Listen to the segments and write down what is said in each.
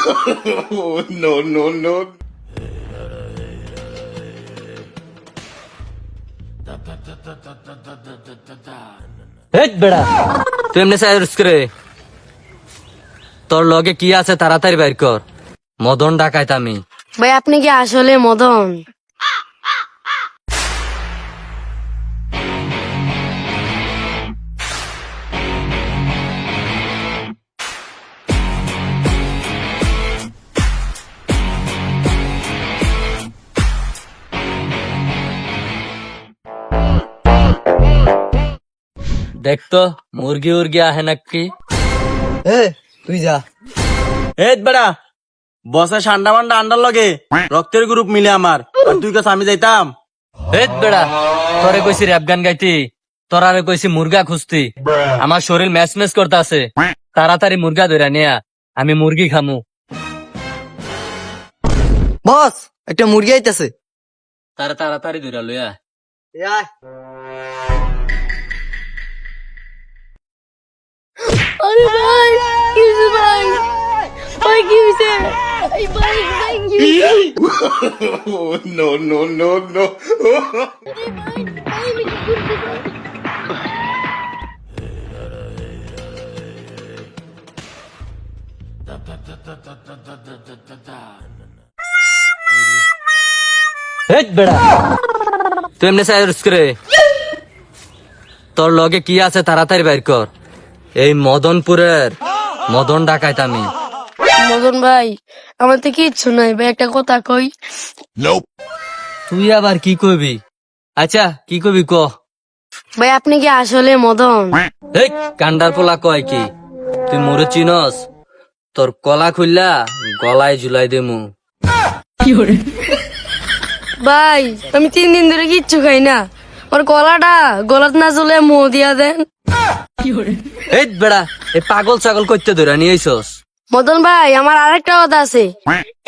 no, no, no. বেড়া। তুই এমনি সাইরস করে? তোর লগে কি আছে তাড়াতাড়ি বাইর কর। মদন ডাকাইত আমি ভাই আপনি কি আসলে মদন? দেখতো মুরগি উর্গি আহে নাকি? এ তুই যা। এই বেড়া বসে ঠান্ডা মান্ডা আন্ডার লগে রক্তের গ্রুপ মিলে আমার আর তুই কাছে আমি যাইতাম। হেট বেড়া তোরে কইছি র্যাপ গান গাইতি তোর আরে কইছি মুরগা খুঁজতি। আমার শরীর ম্যাচ ম্যাচ করতে আছে তাড়াতাড়ি মুরগা ধরে নিয়া আমি মুরগি খামু। বস একটা মুরগি আইতাছে। তারা তাড়াতাড়ি ধরে লইয়া আরে ভাই কি হইছে ভাই ভাই কি হইছে এই ভাই ভাই কি হইছে? Oh, no, no, no, no. ভাই, ভাই, আমি কি করতে পারি? হেট বেড়া তুই এমনি সাইরস করে তোর লগে কি আছে তাড়াতাড়ি বাইর কর এই মদনপুরের মদন ডাকাইত আমি। মদন ভাই আমার তো কিচ্ছু নাই ভাই একটা কথা কই। তুই আবার কি কইবি? আচ্ছা কি কইবি ক? ভাই আপনি কি আসলে মদন? এই কান্ডার পোলা কয় কি? তুই মোরে চিনস? তোর কলা খুললা গলায় ঝুলাই দেমু। ভাই আমি তিন দিন ধরে কিচ্ছু খাই না। ওর গলাটা গলাত না চলে মো দিয়া দেন। এই বেড়া এই পাগল ছাগল করতে ধরে নিয়ে আইসস মদন ভাই আমার আরেকটা কথা আছে।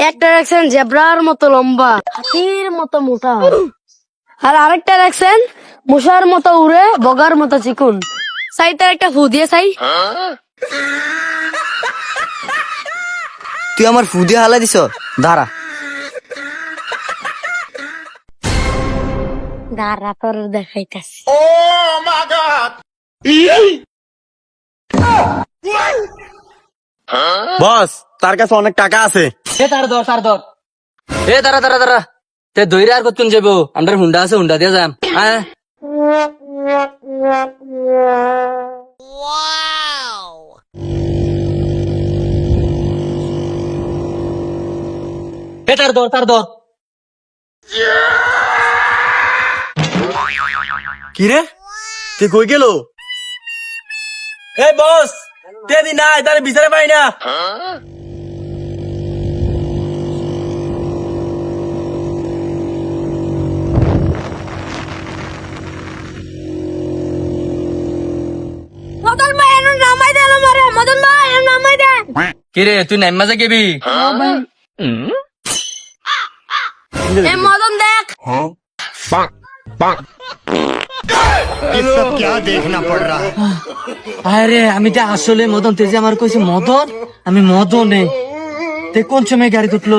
একটা রাখছেন জেব্রার মতো লম্বা হাতির মতো মোটা। আর আরেকটা রাখছেন মশার মতো উড়ে বগার মতো চিকুন। সাই তার একটা ফু দিয়ে সাই তুই আমার ফুদিয়ে হালা দিছ দাঁড়া। দাঁড়া তোর দেখাইতাছি। বস তার কাছে অনেক টাকা আছে। এ তার দর তার দর এ তারা তারা তারা তে দইরা আর কতক্ষণ যাব আমার হুন্ডা আছে হুন্ডা দিয়ে যাম। হ্যাঁ? এ তার দর তার দর কি রে? তুই কই গেল? এই বস তেদি নাই তার বিচারে পাই না। ভাই এনে নামাই দেন আমারে। মদন ভাই নাইমা যা গেবি এ মদন দেখ আরে আমি তো আসলে মদন তেজে আমার কইছি মদন? আমি মদনে। তে কোন সময় গাড়ি উঠল